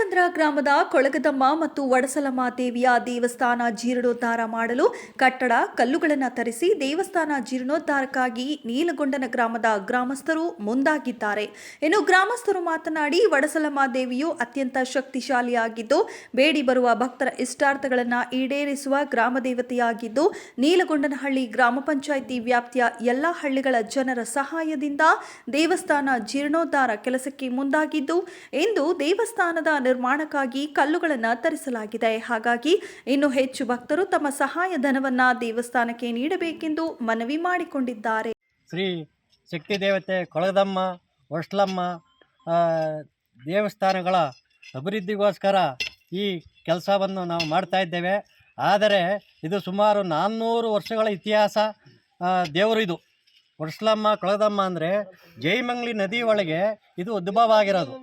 ಅಳಸಂದ್ರ ಗ್ರಾಮದ ಕೊಳಗದಮ್ಮ ಮತ್ತು ವಡಸಲಮ್ಮ ದೇವಿಯ ದೇವಸ್ಥಾನ ಜೀರ್ಣೋದ್ಧಾರ ಮಾಡಲು ಕಟ್ಟಡ, ಕಲ್ಲುಗಳನ್ನು ತರಿಸಿ ದೇವಸ್ಥಾನ ಜೀರ್ಣೋದ್ಧಾರಕ್ಕಾಗಿ ನೀಲಗೊಂಡನ ಗ್ರಾಮದ ಗ್ರಾಮಸ್ಥರು ಮುಂದಾಗಿದ್ದಾರೆ. ಇನ್ನು ಗ್ರಾಮಸ್ಥರು ಮಾತನಾಡಿ, ವಡಸಲಮ್ಮ ದೇವಿಯು ಅತ್ಯಂತ ಶಕ್ತಿಶಾಲಿಯಾಗಿದ್ದು, ಬೇಡಿ ಬರುವ ಭಕ್ತರ ಇಷ್ಟಾರ್ಥಗಳನ್ನು ಈಡೇರಿಸುವ ಗ್ರಾಮ ದೇವತೆಯಾಗಿದ್ದು, ನೀಲಗೊಂಡನಹಳ್ಳಿ ಗ್ರಾಮ ಪಂಚಾಯಿತಿ ವ್ಯಾಪ್ತಿಯ ಎಲ್ಲ ಹಳ್ಳಿಗಳ ಜನರ ಸಹಾಯದಿಂದ ದೇವಸ್ಥಾನ ಜೀರ್ಣೋದ್ಧಾರ ಕೆಲಸಕ್ಕೆ ಮುಂದಾಗಿದ್ದು ಎಂದು ದೇವಸ್ಥಾನದ ನಿರ್ಮಾಣಕ್ಕಾಗಿ ಕಲ್ಲುಗಳನ್ನು ತರಿಸಲಾಗಿದೆ. ಹಾಗಾಗಿ ಇನ್ನು ಹೆಚ್ಚು ಭಕ್ತರು ತಮ್ಮ ಸಹಾಯ ಧನವನ್ನು ದೇವಸ್ಥಾನಕ್ಕೆ ನೀಡಬೇಕೆಂದು ಮನವಿ ಮಾಡಿಕೊಂಡಿದ್ದಾರೆ. ಶ್ರೀ ಶಕ್ತಿ ದೇವತೆ ಕೊಳಗದಮ್ಮ ವರ್ಷಲಮ್ಮ ದೇವಸ್ಥಾನಗಳ ಅಭಿವೃದ್ಧಿಗೋಸ್ಕರ ಈ ಕೆಲಸವನ್ನು ನಾವು ಮಾಡ್ತಾ ಇದ್ದೇವೆ. ಆದರೆ ಇದು ಸುಮಾರು ನಾನ್ನೂರು ವರ್ಷಗಳ ಇತಿಹಾಸ ದೇವರು ಇದು ವರ್ಷಲಮ್ಮ, ಕೊಳದಮ್ಮ ಅಂದರೆ ಜೈಮಂಗ್ಲಿ ನದಿ ಒಳಗೆ ಇದು ಉದ್ಭವ ಆಗಿರೋದು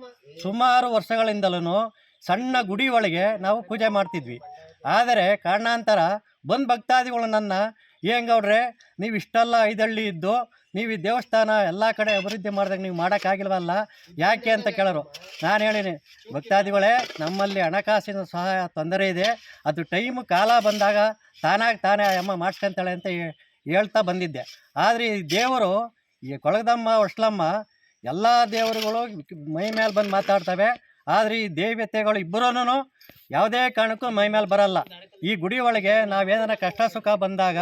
ಸುಮಾರು ವರ್ಷಗಳಿಂದಲೂ ಸಣ್ಣ ಗುಡಿ ಒಳಗೆ ನಾವು ಪೂಜೆ ಮಾಡ್ತಿದ್ವಿ. ಆದರೆ ಕಾರಣಾಂತರ ಬಂದು ಭಕ್ತಾದಿಗಳು ನನ್ನ ಏಂಗೌಡ್ರೆ ನೀವು ಇಷ್ಟೆಲ್ಲ ಐದಳ್ಳಿ ಇದ್ದು, ನೀವು ಈ ದೇವಸ್ಥಾನ ಎಲ್ಲ ಕಡೆ ಅಭಿವೃದ್ಧಿ ಮಾಡಿದಾಗ ನೀವು ಮಾಡೋಕ್ಕಾಗಿಲ್ವಲ್ಲ? ಯಾಕೆ? ಅಂತ ಕೇಳೋರು. ನಾನು ಹೇಳಿನಿ, ಭಕ್ತಾದಿಗಳೇ, ನಮ್ಮಲ್ಲಿ ಹಣಕಾಸಿನ ಸಹಾಯ ತೊಂದರೆ ಇದೆ. ಅದು ಟೈಮು ಕಾಲ ಬಂದಾಗ ತಾನಾಗಿ ತಾನೇ ಅಮ್ಮ ಮಾಡ್ಸ್ಕೊಂತಾಳೆ ಅಂತ ಹೇಳ್ತಾ ಬಂದಿದ್ದೆ. ಆದರೆ ಈ ದೇವರು, ಈ ಕೊಳಗದಮ್ಮ ಒಸ್ಲಮ್ಮ ಎಲ್ಲ ದೇವರುಗಳು ಮೈ ಮೇಲೆ ಬಂದು ಮಾತಾಡ್ತವೆ. ಆದರೆ ಈ ದೇವತೆಗಳು ಇಬ್ಬರೂ ಯಾವುದೇ ಕಾರಣಕ್ಕೂ ಮೈ ಮೇಲೆ ಬರಲ್ಲ. ಈ ಗುಡಿ ಒಳಗೆ ನಾವೇನಾರ ಕಷ್ಟ ಸುಖ ಬಂದಾಗ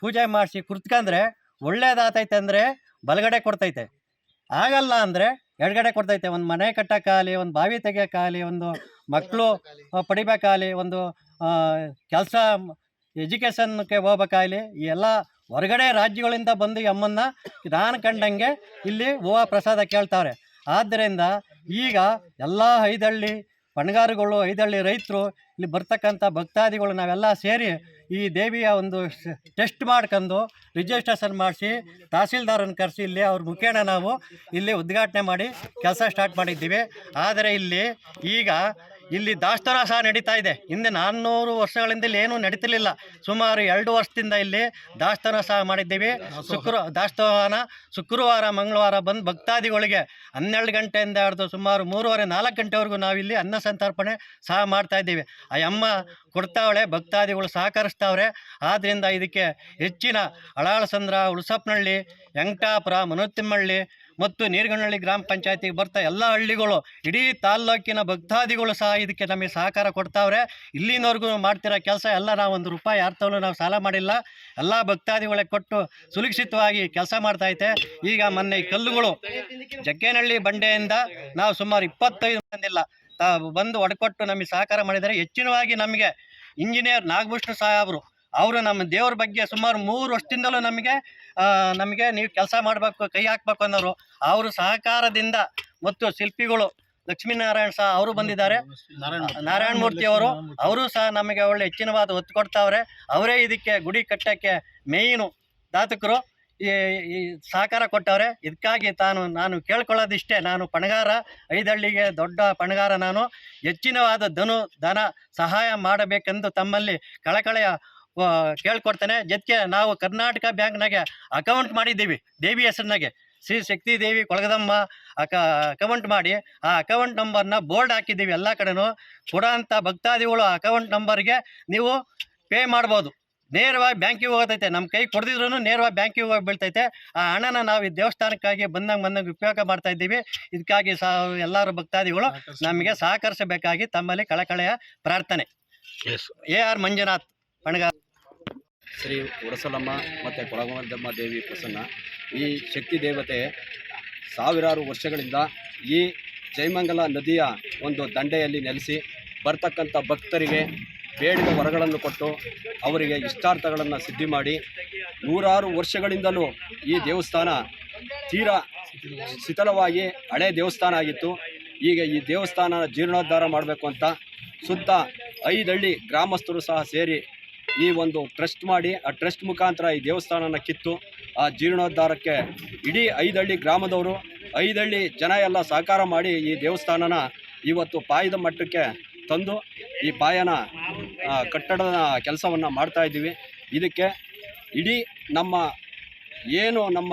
ಪೂಜೆ ಮಾಡಿಸಿ ಕುರ್ತ್ಕಂದ್ರೆ ಒಳ್ಳೇದಾತೈತೆ ಅಂದರೆ ಬಲಗಡೆ ಕೊಡ್ತೈತೆ. ಆಗಲ್ಲ ಅಂದರೆ ಎಡಗಡೆ ಕೊಡ್ತೈತೆ. ಒಂದು ಮನೆ ಕಟ್ಟೋಕ್ಕಾಗಲಿ ಒಂದು ಬಾವಿ ತೆಗಿಯೋಕ್ಕಾಗಲಿ ಒಂದು ಮಕ್ಕಳು ಪಡಿಬೇಕಾಗಲಿ ಒಂದು ಕೆಲಸ ಎಜುಕೇಷನ್ಗೆ ಹೋಗ್ಬೇಕಾಗಲಿ, ಈ ಎಲ್ಲ ಹೊರಗಡೆ ರಾಜ್ಯಗಳಿಂದ ಬಂದು ಅಮ್ಮನ್ನು ನಾನು ಕಂಡಂಗೆ ಇಲ್ಲಿ ಹೂವು ಪ್ರಸಾದ ಕೇಳ್ತಾವ್ರೆ ಆದ್ದರಿಂದ ಈಗ ಎಲ್ಲ ಐದಳ್ಳಿ, ಪಣಗಾರುಗಳು, ಐದಳ್ಳಿ ರೈತರು, ಇಲ್ಲಿ ಬರ್ತಕ್ಕಂಥ ಭಕ್ತಾದಿಗಳು ನಾವೆಲ್ಲ ಸೇರಿ ಈ ದೇವಿಯ ಒಂದು ಟೆಸ್ಟ್ ಮಾಡ್ಕೊಂಡು ರಿಜಿಸ್ಟ್ರೇಷನ್ ಮಾಡಿಸಿ, ತಹಸೀಲ್ದಾರನ್ನು ಕರೆಸಿ ಇಲ್ಲಿ ಅವ್ರ ಮುಖೇನ ನಾವು ಇಲ್ಲಿ ಉದ್ಘಾಟನೆ ಮಾಡಿ ಕೆಲಸ ಸ್ಟಾರ್ಟ್ ಮಾಡಿದ್ದೀವಿ. ಆದರೆ ಇಲ್ಲಿ ಈಗ ಇಲ್ಲಿ ದಾಸ್ತಾರ ಸಹ ನಡೀತಾ ಇದೆ. ಹಿಂದೆ ನಾನ್ನೂರು ವರ್ಷಗಳಿಂದ ಇಲ್ಲಿ ಏನೂ ನಡೀತಿರ್ಲಿಲ್ಲ. ಸುಮಾರು ಎರಡು ವರ್ಷದಿಂದ ಇಲ್ಲಿ ದಾಸ್ತಾನ ಸಹ ಮಾಡಿದ್ದೀವಿ. ಶುಕ್ರ ದಾಸ್ತಾನ ಶುಕ್ರವಾರ, ಮಂಗಳವಾರ ಬಂದು ಭಕ್ತಾದಿಗಳಿಗೆ ಹನ್ನೆರಡು ಗಂಟೆಯಿಂದ ಹಿಡಿದು ಸುಮಾರು ಮೂರುವರೆ, ನಾಲ್ಕು ಗಂಟೆವರೆಗೂ ನಾವು ಇಲ್ಲಿ ಅನ್ನ ಸಂತರ್ಪಣೆ ಸಹ ಮಾಡ್ತಾ ಇದ್ದೀವಿ. ಆ ಅಮ್ಮ ಕೊಡ್ತಾವಳೆ, ಭಕ್ತಾದಿಗಳು ಸಹಕರಿಸ್ತಾವ್ರೆ. ಆದ್ದರಿಂದ ಇದಕ್ಕೆ ಹೆಚ್ಚಿನ ಅಳಾಳಸಂದ್ರ ಉಳ್ಸಪ್ಪನಹಳ್ಳಿ ವೆಂಕಟಾಪುರ ಮನೋತಿಮ್ಮಳ್ಳಿ ಮತ್ತು ನೀರ್ಗನಹಳ್ಳಿ ಗ್ರಾಮ ಪಂಚಾಯತಿಗೆ ಬರ್ತಾ ಎಲ್ಲ ಹಳ್ಳಿಗಳು, ಇಡೀ ತಾಲ್ಲೂಕಿನ ಭಕ್ತಾದಿಗಳು ಸಹ ಇದಕ್ಕೆ ನಮಗೆ ಸಹಕಾರ ಕೊಡ್ತಾವ್ರೆ. ಇಲ್ಲಿನವರೆಗೂ ಮಾಡ್ತಿರೋ ಕೆಲಸ ಎಲ್ಲ ನಾವು ಒಂದು ರೂಪಾಯಿ ಯಾರ್ತವೂ ನಾವು ಸಾಲ ಮಾಡಿಲ್ಲ. ಎಲ್ಲ ಭಕ್ತಾದಿಗಳಿಗೆ ಕೊಟ್ಟು ಸುರಕ್ಷಿತವಾಗಿ ಕೆಲಸ ಮಾಡ್ತಾ ಮಾಡ್ತೈತೆ ಈಗ ಮೊನ್ನೆ ಕಲ್ಲುಗಳು ಜಗ್ಗೇನಹಳ್ಳಿ ಬಂಡೆಯಿಂದ ನಾವು ಸುಮಾರು ಇಪ್ಪತ್ತೈದು ಬಂದಿಲ್ಲ ಬಂದು ಒಡಕೊಟ್ಟು ನಮಗೆ ಸಹಕಾರ ಮಾಡಿದರೆ ಹೆಚ್ಚಿನವಾಗಿ ನಮಗೆ ಇಂಜಿನಿಯರ್ ನಾಗಭೂಷಣ ಸಾಹೇಬರು ಅವರು ನಮ್ಮ ದೇವ್ರ ಬಗ್ಗೆ ಸುಮಾರು ಮೂರು ವರ್ಷದಿಂದಲೂ ನಮಗೆ ನಮಗೆ ನೀವು ಕೆಲಸ ಮಾಡಬೇಕು ಕೈ ಹಾಕ್ಬೇಕು ಅನ್ನೋರು. ಅವರು ಸಹಕಾರದಿಂದ ಮತ್ತು ಶಿಲ್ಪಿಗಳು ಲಕ್ಷ್ಮೀನಾರಾಯಣ ಸಹ ಅವರು ಬಂದಿದ್ದಾರೆ. ನಾರಾಯಣ ಮೂರ್ತಿ. ಅವರು ಅವರು ಸಹ ನಮಗೆ ಒಳ್ಳೆ ಹೆಚ್ಚಿನವಾದ ಒತ್ತು ಕೊಡ್ತಾವ್ರೆ. ಅವರೇ ಇದಕ್ಕೆ ಗುಡಿ ಕಟ್ಟಕ್ಕೆ ಮೇಯ್ನು ದಾತಕರು ಈ ಈ ಸಹಕಾರ ಕೊಟ್ಟವ್ರೆ. ಇದಕ್ಕಾಗಿ ತಾನು ನಾನು ಕೇಳ್ಕೊಳ್ಳೋದಿಷ್ಟೇ. ನಾನು ಪಣಗಾರ ಐದಳ್ಳಿಗೆ ದೊಡ್ಡ ಪಣಗಾರ ನಾನು. ಹೆಚ್ಚಿನವಾದ ಧನು ಧನ ಸಹಾಯ ಮಾಡಬೇಕೆಂದು ತಮ್ಮಲ್ಲಿ ಕಳಕಳೆಯ ಕೇಳ್ಕೊಡ್ತೇನೆ. ಜೊತೆಗೆ ನಾವು ಕರ್ನಾಟಕ ಬ್ಯಾಂಕ್ನಾಗೆ ಅಕೌಂಟ್ ಮಾಡಿದ್ದೀವಿ ದೇವಿ ಹೆಸರಿನಾಗೆ. ಶ್ರೀ ಶಕ್ತಿ ದೇವಿ ಕೊಳಗದಮ್ಮ ಅಕ ಅಕೌಂಟ್ ಮಾಡಿ ಆ ಅಕೌಂಟ್ ನಂಬರ್ನ ಬೋರ್ಡ್ ಹಾಕಿದ್ದೀವಿ ಎಲ್ಲ ಕಡೆನೂ. ಕೊಡೋಂಥ ಭಕ್ತಾದಿಗಳು ಅಕೌಂಟ್ ನಂಬರ್ಗೆ ನೀವು ಪೇ ಮಾಡ್ಬೋದು. ನೇರವಾಗಿ ಬ್ಯಾಂಕಿಗೆ ಹೋಗ್ತೈತೆ. ನಮ್ಮ ಕೈ ಕೊಡ್ದಿದ್ರು ನೇರವಾಗಿ ಬ್ಯಾಂಕಿಗೆ ಹೋಗಿ ಬೀಳ್ತೈತೆ. ಆ ಹಣನ ನಾವು ಈ ದೇವಸ್ಥಾನಕ್ಕಾಗಿ ಬಂದಂಗೆ ಬಂದಂಗೆ ಉಪಯೋಗ ಮಾಡ್ತಾ ಇದ್ದೀವಿ. ಇದಕ್ಕಾಗಿ ಸಹ ಎಲ್ಲರೂ ಭಕ್ತಾದಿಗಳು ನಮಗೆ ಸಹಕರಿಸಬೇಕಾಗಿ ತಮ್ಮಲ್ಲಿ ಕಳಕಳೆಯ ಪ್ರಾರ್ಥನೆ. A R Manjunath. ಪಣಗಾರ Shri Udasalamma ಮತ್ತು ಕೊಳಗಮದ್ದಮ್ಮ ದೇವಿ ಪ್ರಸನ್ನ. ಈ ಶಕ್ತಿ ದೇವತೆ ಸಾವಿರಾರು ವರ್ಷಗಳಿಂದ ಈ ಜಯಮಂಗಲ ನದಿಯ ಒಂದು ದಂಡೆಯಲ್ಲಿ ನೆಲೆಸಿ ಬರ್ತಕ್ಕಂಥ ಭಕ್ತರಿಗೆ ಬೇಡಿದ ವರಗಳನ್ನು ಕೊಟ್ಟು ಅವರಿಗೆ ಇಷ್ಟಾರ್ಥಗಳನ್ನು ಸಿದ್ಧಿ ಮಾಡಿ ನೂರಾರು ವರ್ಷಗಳಿಂದಲೂ ಈ ದೇವಸ್ಥಾನ ತೀರಾ ಶಿಥಿಲವಾಗಿ ಹಳೆ ದೇವಸ್ಥಾನ ಆಗಿತ್ತು. ಈಗ ಈ ದೇವಸ್ಥಾನ ಜೀರ್ಣೋದ್ಧಾರ ಮಾಡಬೇಕು ಅಂತ ಸುತ್ತ ಐದಳ್ಳಿ ಗ್ರಾಮಸ್ಥರು ಸಹ ಸೇರಿ ಈ ಒಂದು ಟ್ರಸ್ಟ್ ಮಾಡಿ, ಆ ಟ್ರಸ್ಟ್ ಮುಖಾಂತರ ಈ ದೇವಸ್ಥಾನನ ಕಿತ್ತು, ಆ ಜೀರ್ಣೋದ್ಧಾರಕ್ಕೆ ಇಡೀ ಐದಳ್ಳಿ ಗ್ರಾಮದವರು ಐದಳ್ಳಿ ಜನ ಎಲ್ಲ ಸಹಕಾರ ಮಾಡಿ ಈ ದೇವಸ್ಥಾನನ ಇವತ್ತು ಪಾಯದ ಮಟ್ಟಕ್ಕೆ ತಂದು ಈ ಪಾಯನ ಕಟ್ಟಡದ ಕೆಲಸವನ್ನು ಮಾಡ್ತಾ ಇದ್ದೀವಿ. ಇದಕ್ಕೆ ಇಡೀ ನಮ್ಮ ಏನು ನಮ್ಮ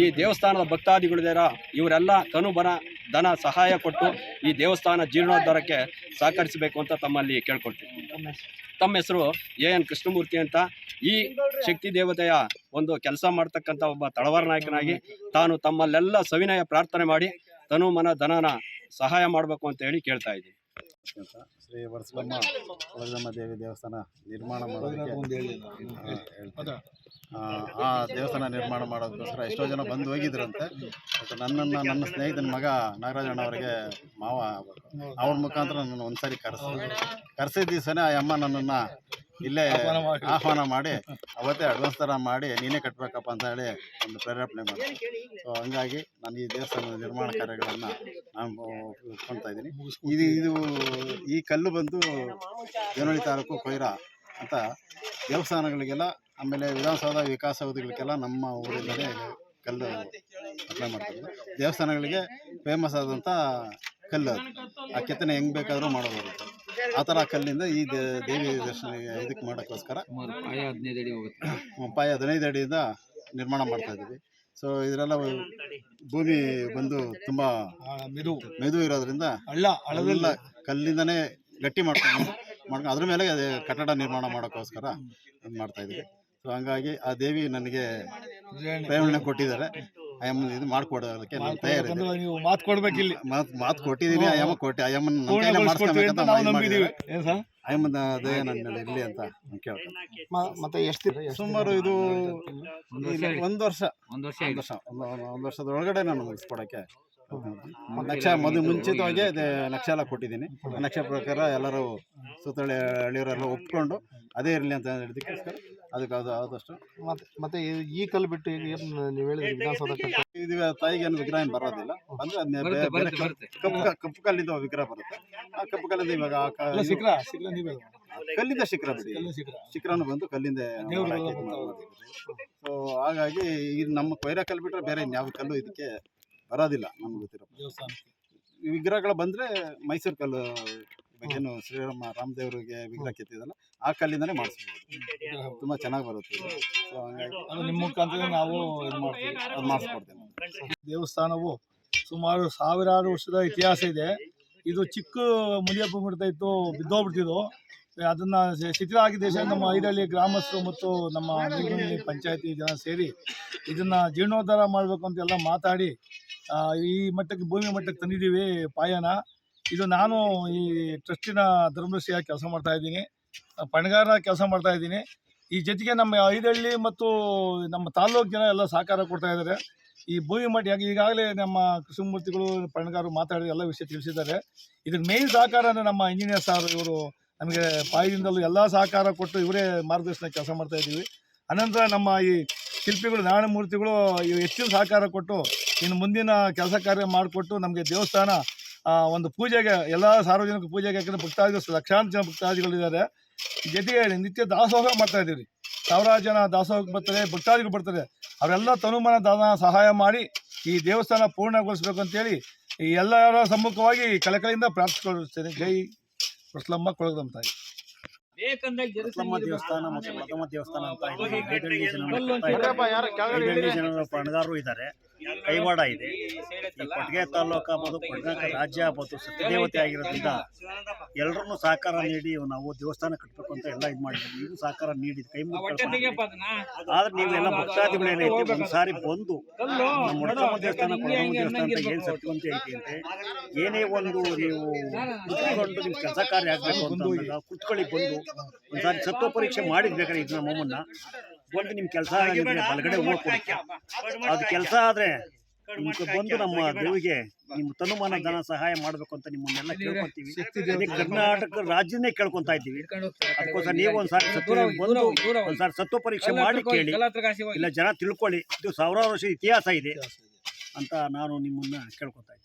ಈ ದೇವಸ್ಥಾನದ ಭಕ್ತಾದಿಗಳಿದಾರ, ಇವರೆಲ್ಲ ತನುಬನ ಧನ ಸಹಾಯ ಕೊಟ್ಟು ಈ ದೇವಸ್ಥಾನ ಜೀರ್ಣೋದ್ಧಾರಕ್ಕೆ ಸಹಕರಿಸಬೇಕು ಅಂತ ತಮ್ಮಲ್ಲಿ ಕೇಳ್ಕೊಳ್ತೀವಿ. ತಮ್ಮ ಹೆಸರು ಎ ಎನ್ ಕೃಷ್ಣಮೂರ್ತಿ ಅಂತ. ಈ ಶಕ್ತಿ ದೇವತೆಯ ಒಂದು ಕೆಲಸ ಮಾಡ್ತಕ್ಕಂಥ ಒಬ್ಬ ತಳವಾರ ನಾಯಕನಾಗಿ ತಾನು ತಮ್ಮಲ್ಲೆಲ್ಲ ಸವಿನಯ ಪ್ರಾರ್ಥನೆ ಮಾಡಿ ತನು ಮನ ಧನನ ಸಹಾಯ ಮಾಡಬೇಕು ಅಂತ ಹೇಳಿ ಕೇಳ್ತಾ ಇದ್ದೀನಿ. ಅಂತ ಶ್ರೀ ವರಸಮ್ಮ ದೇವಿ ದೇವಸ್ಥಾನ ನಿರ್ಮಾಣ ಮಾಡೋದಕ್ಕೆ ಆ, ದೇವಸ್ಥಾನ ನಿರ್ಮಾಣ ಮಾಡೋದಕ್ಕೋಸ್ಕರ ಎಷ್ಟೋ ಜನ ಬಂದು ಹೋಗಿದ್ರಂತೆ. ಮತ್ತು ನನ್ನನ್ನು ನನ್ನ ಸ್ನೇಹಿತನ ಮಗ ನಾಗರಾಜಣ್ಣ ಅವರಿಗೆ ಮಾವ ಅವ್ರ ಮುಖಾಂತರ ನನ್ನ ಒಂದ್ಸರಿ ಕರೆಸಿದ್ರು ಕರೆಸಿದ ದಿವಸನೇ ಆ ಅಮ್ಮ ನನ್ನನ್ನು ಇಲ್ಲೇ ಆಹ್ವಾನ ಮಾಡಿ. ಅವತ್ತೇ ಅಡ್ವಾನ್ಸ್ ಥರ ಮಾಡಿ ನೀನೇ ಕಟ್ಟಬೇಕಪ್ಪ ಅಂತ ಹೇಳಿ ಒಂದು ಪ್ರೇರೇಪಣೆ ಮಾಡಿ ಸೊ ಹಂಗಾಗಿ ನಾನು ಈ ದೇವಸ್ಥಾನದ ನಿರ್ಮಾಣ ಕಾರ್ಯಗಳನ್ನು ನಾನು ಒಪ್ಕೊಳ್ತಾ ಇದ್ದೀನಿ. ಇದು ಇದು ಈ ಕಲ್ಲು ಬಂದು ದೇವನಹಳ್ಳಿ ತಾಲೂಕು ಕೊಯ್ರಾ ಅಂತ ದೇವಸ್ಥಾನಗಳಿಗೆಲ್ಲ ಆಮೇಲೆ ವಿಧಾನಸೌಧ ವಿಕಾಸೌಧಗಳಿಗೆಲ್ಲ ನಮ್ಮ ಊರಿಂದಲೇ ಕಲ್ಲು ಅಪ್ಲೈ ಮಾಡ್ತಾರೆ ದೇವಸ್ಥಾನಗಳಿಗೆ ಫೇಮಸ್ ಆದಂಥ ಕಲ್ಲು ಅದು. ಆ ಕೆತ್ತನೆ ಹೆಂಗೆ ಬೇಕಾದರೂ ಮಾಡಬಹುದು ಆ ಥರ ಕಲ್ಲಿಂದ ಈ ದೇ- ದೇವಿ ದರ್ಶನ ಇದಕ್ಕೆ ಮಾಡೋಕ್ಕೋಸ್ಕರ ಪಾಯ ಹದಿನೈದು ಅಡಿಯಿಂದ ನಿರ್ಮಾಣ ಮಾಡ್ತಾ ಇದ್ದೀವಿ. ಸೊ ಇದರೆಲ್ಲ ಭೂಮಿ ಬಂದು ತುಂಬ ಮೆದು. ಮೆದು ಇರೋದ್ರಿಂದ ಹಳ್ಳ ಅಳವೆಲ್ಲ ಕಲ್ಲಿಂದನೇ ಗಟ್ಟಿ ಮಾಡ್ಕೊಂಡು ಮಾಡ್ಕೊಂಡು ಅದ್ರ ಮೇಲೆ ಅದೇ ಕಟ್ಟಡ ನಿರ್ಮಾಣ ಮಾಡೋಕ್ಕೋಸ್ಕರ ಇದು ಮಾಡ್ತಾ ಇದ್ದೀವಿ. ಸೊ ಹಂಗಾಗಿ ಆ ದೇವಿ ನನಗೆ ಪ್ರೇರಣೆ ಕೊಟ್ಟಿದ್ದಾರೆ. ಅಯ್ಯಮ್ಮ ಇದು ಮಾಡಿಕೊಡೋದಕ್ಕೆ ನಾನು ತಯಾರಿದ್ದೀನಿ. ನೀವು ಮಾತು ಕೊಡ್ಬೇಕು ಇಲ್ಲಿ ಮಾತು ಮಾತು ಕೊಟ್ಟಿದ್ದೀನಿ ಅಯ್ಯಮ್ಮ ಕೊಟ್ಟೆ ಅಯ್ಯಮ್ಮನ ನನ್ನ ಕೈಲೇ ಮಾಡಿಸ್ಕೊಬೇಕಂತ ನಾವು ನಂಬಿದೀವಿ ಮಾಡಿದ್ದಾರೆ. ಸರ್? ಅಯ್ಯಮ್ಮನ ದಯ ನನ್ನ ಇರಲಿ ಅಂತ ಕೇಳ್ತೀನಿ. ಮತ್ತೆ ಎಷ್ಟು ಸುಮಾರು ಇದು ಒಂದು ವರ್ಷ ಒಂದು ವರ್ಷ. ಒಂದು ವರ್ಷ ಒಂದು ಒಂದು ವರ್ಷದ ಒಳಗಡೆ ನಾನು ಮುಗಿಸ್ಕೊಡೋಕ್ಕೆ. ನಕ್ಷ ಮೊದಲು ಮುಂಚಿತವಾಗಿ ಅದೇ ನಕ್ಷ ಎಲ್ಲ ಕೊಟ್ಟಿದ್ದೀನಿ. ಆ ನಕ್ಷ ಪ್ರಕಾರ ಎಲ್ಲರೂ ಸುತ್ತಳಿ ಹಳ್ಳಿಯವರೆಲ್ಲ ಒಪ್ಕೊಂಡು ಅದೇ ಇರಲಿ ಅಂತ ಹೇಳಿದಕ್ಕೋಸ್ಕರ ಅದಕ್ಕೆ ಅದು ಆದಷ್ಟು ಮತ್ತೆ ಮತ್ತೆ ಈ- ಈ ಕಲ್ಲು ಬಿಟ್ಟು ಈಗ ಏನ್ ನೀವು ಹೇಳಿದ ವಿಧಾನಸೌಧ ಈಗ ಇದು ತಾಯಿಗೆ ಏನು ವಿಗ್ರಹ ಏನು ಬರೋದಿಲ್ಲ. ಅಂದ್ರೆ ಅದ್ನ ಬೇರೆ- ಬೇರೆ ಕಪ್ಪು ಕ- ಕಪ್ಪು ಕಲ್ಲಿಂದ ವಿಗ್ರಹ ಬರುತ್ತೆ. ಆ ಕಪ್ಪು ಕಲ್ಲಿಂದ ಇವಾಗ ಆ ಕ- ಇದು- ಶಿಖರ ಶಿಖರ ನೀವೇ ಕಲ್ಲಿಂದ ಶಿಖರ ಬಿಡಿ. ಶಿಖರ. ಶಿಖರನು ಬಂದು ಕಲ್ಲಿಂದ ದೇವ್ರುಗಳು ಸೊ ಹಾಗಾಗಿ ಇದು ನಮ್ಮ ಕೊಯ್ರಾ ಕಲ್ಲು ಬಿಟ್ಟರೆ ಬೇರೆ ಇನ್ಯಾವ ಕಲ್ಲು ಇದಕ್ಕೆ ಬರೋದಿಲ್ಲ ನಮ್ಗೆ ಗೊತ್ತಿರೋ ದೇವಸ್ಥಾನಕ್ಕೆ. ವಿಗ್ರಹಗಳು ಬಂದರೆ ಮೈಸೂರು ಕಲ್ಲು ಇವಾಗೇನು ಶ್ರೀರಾಮ ರಾಮದೇವರಿಗೆ ವಿಗ್ರಹ ಕೆತ್ತಿದಲ್ಲ ಆ ಕಲ್ಲಿಂದನೇ ಮಾಡಿಸ್ಬೋದು. ತುಂಬ ಚೆನ್ನಾಗಿ ಬರುತ್ತೆ ಸೊ ಹಂಗಾಗಿ ಅದು ನಿಮ್ಮ ಮುಖಾಂತರ ನಾವು ಇದು ಮಾಡ್ತೀವಿ. ಅದು ಮಾಡಿಸ್ಕೊಡ್ತೇನೆ. ದೇವಸ್ಥಾನವು ಸುಮಾರು ಸಾವಿರಾರು ವರ್ಷದ ಇತಿಹಾಸ ಇದೆ. ಇದು ಚಿಕ್ಕ ಮುನಿಯಪ್ಪ ಬಿಡ್ತಾ ಇತ್ತು ಬಿದ್ದೋಗ್ಬಿಡ್ತಿದ್ದು. ಅದನ್ನು ಶಿಥಿಲ ಆಗಿದ್ದೇಶ ನಮ್ಮ ಐದಳ್ಳಿ ಗ್ರಾಮಸ್ಥರು ಮತ್ತು ನಮ್ಮ ಪಂಚಾಯತಿ ಜನ ಸೇರಿ ಇದನ್ನು ಜೀರ್ಣೋದ್ಧಾರ ಮಾಡಬೇಕು ಅಂತೆಲ್ಲ ಮಾತಾಡಿ ಈ ಮಟ್ಟಕ್ಕೆ ಭೂಮಿ ಮಟ್ಟಕ್ಕೆ ತಂದಿದ್ದೀವಿ ಪಾಯನ. ಇದು ನಾನು ಈ ಟ್ರಸ್ಟಿನ ಧರ್ಮದರ್ಶಿಯಾಗಿ ಕೆಲಸ ಮಾಡ್ತಾ ಇದ್ದೀನಿ. ಪಣಗಾರ ಕೆಲಸ ಮಾಡ್ತಾ ಇದ್ದೀನಿ. ಈ ಜೊತೆಗೆ ನಮ್ಮ ಐದಹಳ್ಳಿ ಮತ್ತು ನಮ್ಮ ತಾಲ್ಲೂಕು ಜನ ಎಲ್ಲ ಸಹಕಾರ ಕೊಡ್ತಾ ಇದ್ದಾರೆ. ಈ ಭೂಮಿ ಮಟ್ಟ ಈಗಾಗಲೇ ನಮ್ಮ ಕೃಷ್ಣಮೂರ್ತಿಗಳು, ಪಣಗಾರರು ಮಾತಾಡಿ ಎಲ್ಲ ವಿಷಯ ತಿಳಿಸಿದ್ದಾರೆ. ಇದ್ರ ಮೇನ್ ಸಹಕಾರ ನಮ್ಮ ಇಂಜಿನಿಯರ್ ಸಾರ್ ಇವರು ನಮಗೆ ಪಾಯದಿಂದಲೂ ಎಲ್ಲ ಸಹಕಾರ ಕೊಟ್ಟು ಇವರೇ ಮಾರ್ಗದರ್ಶನ ಕೆಲಸ ಮಾಡ್ತಾ ಇದ್ದೀವಿ. ಅನಂತರ ನಮ್ಮ ಈ ಶಿಲ್ಪಿಗಳು, ನಾರಾಯಣ ಮೂರ್ತಿಗಳು ಹೆಚ್ಚಿನ ಸಹಕಾರ ಕೊಟ್ಟು ಇನ್ನು ಮುಂದಿನ ಕೆಲಸ ಕಾರ್ಯ ಮಾಡಿಕೊಟ್ಟು ನಮಗೆ ದೇವಸ್ಥಾನ ಒಂದು ಪೂಜೆಗೆ ಎಲ್ಲ ಸಾರ್ವಜನಿಕ ಪೂಜೆಗೆ ಯಾಕಂದರೆ ಭಕ್ತಾದಿಗಳು ಲಕ್ಷಾಂತರ ಜನ ಭಕ್ತಾದಿಗಳಿದ್ದಾರೆ ಜೊತೆಗೆ ನಿತ್ಯ ದಾಸೋಹ ಮಾಡ್ತಾ ಇದ್ದೀವಿ ಸಾವಿರಾರು ಜನ ದಾಸೋಹಕ್ಕೆ ಬರ್ತಾರೆ, ಭಕ್ತಾದಿಗಳು ಬರ್ತಾರೆ. ಅವರೆಲ್ಲ ತನುಮನ ದಾನ ಸಹಾಯ ಮಾಡಿ ಈ ದೇವಸ್ಥಾನ ಪೂರ್ಣಗೊಳಿಸ್ಬೇಕು ಅಂತೇಳಿ ಈ ಎಲ್ಲರ ಸಮ್ಮುಖವಾಗಿ ಕಳಕಳಿಯಿಂದ ಪ್ರಾರ್ಥಿಸ್ಕೊಳ್ತೇನೆ ಜೈ ಪ್ರಸ್ಲಮ್ಮ ಕೊಳಗದಮ್ಮ ತಾಯಿ. ಪ್ರಥಮ ದೇವಸ್ಥಾನ ಮತ್ತು ದೇವಸ್ಥಾನ ಅಂತ ಇದ್ದಾರೆ. ಪಣಗಾರರು ಕೈವಾಡ ಇದೆ. ಈ ಕೊಟ್ಟಿಗೆ ತಾಲೂಕು ಆಗ್ಬೋದು ಕೊಡಗ ರಾಜ್ಯ ಆಗ್ಬೋದು ಸತ್ಯದೇವತೆ ಆಗಿರೋದ್ರಿಂದ ಎಲ್ಲರನ್ನೂ ಸಹಕಾರ ನೀಡಿ ನಾವು ದೇವಸ್ಥಾನ ಕಟ್ಟಬೇಕು ಅಂತ ಎಲ್ಲ ಇದು ಮಾಡಿದ್ವಿ. ನೀವು ಸಹಕಾರ ನೀಡಿ ಕೈ ಆದ್ರೆ ನೀವೆಲ್ಲ ಭಕ್ತಾದಿಗಳೇನೈತಿ ಒಂದು ಸಾರಿ ಬಂದು ನಮ್ಮ ದೇವಸ್ಥಾನ ಕೊಡಗಾಮ ದೇವಸ್ಥಾನ ಅಂತ ಏನು ಸತ್ಯವಂತೆ ಐತಿ ಅಂತ ಏನೇ ಒಂದು ನೀವು ಕುತ್ಕೊಂಡು ನಿಮ್ಮ ಕೆಲಸ ಕಾರ್ಯ ಆಗಬೇಕು ಅಂತ ಕುತ್ಕೊಳ್ಳಿ ಬಂದು. ಒಂದ್ಸಾರಿ ಸತ್ವ ಪರೀಕ್ಷೆ ಮಾಡಿದ್ಬೇಕಾದ್ರೆ ಇದು ನಮ್ಮ ಅಮ್ಮನ್ನ ಬಂದು ನಿಮ್ಮ ಕೆಲಸ ಆಗಿದ್ರೆ ಬಲಗಡೆ ಹೋಗಿ ಕೊಡಿ ಅದು ಕೆಲಸ ಆದ್ರೆ ನಿಮ್ಗೆ ಬಂದು ನಮ್ಮ ದೇವಿಗೆ ನಿಮ್ಮ ತನುಮಾನ ಧನ ಸಹಾಯ ಮಾಡಬೇಕು ಅಂತ ನಿಮ್ಮನ್ನೆಲ್ಲ ಕೇಳ್ಕೊಂತೀವಿ. ಕರ್ನಾಟಕ ರಾಜ್ಯನೇ ಕೇಳ್ಕೊಂತ ಇದ್ದೀವಿ. ಅದಕ್ಕೋಸ್ಕರ ನೀವು ಒಂದ್ಸಾರಿ ಸತ್ವ ಬಂದು ಒಂದ್ಸಾರಿ ಸತ್ವ ಪರೀಕ್ಷೆ ಮಾಡಿ ಕೇಳಿ. ಇಲ್ಲ ಜನ ತಿಳ್ಕೊಳ್ಳಿ. ಇದು ಸಾವಿರಾರು ವರ್ಷ ಇತಿಹಾಸ ಇದೆ. ಅಂತ ನಾನು ನಿಮ್ಮನ್ನ ಕೇಳ್ಕೊತಾ ಇದ್ದೀನಿ.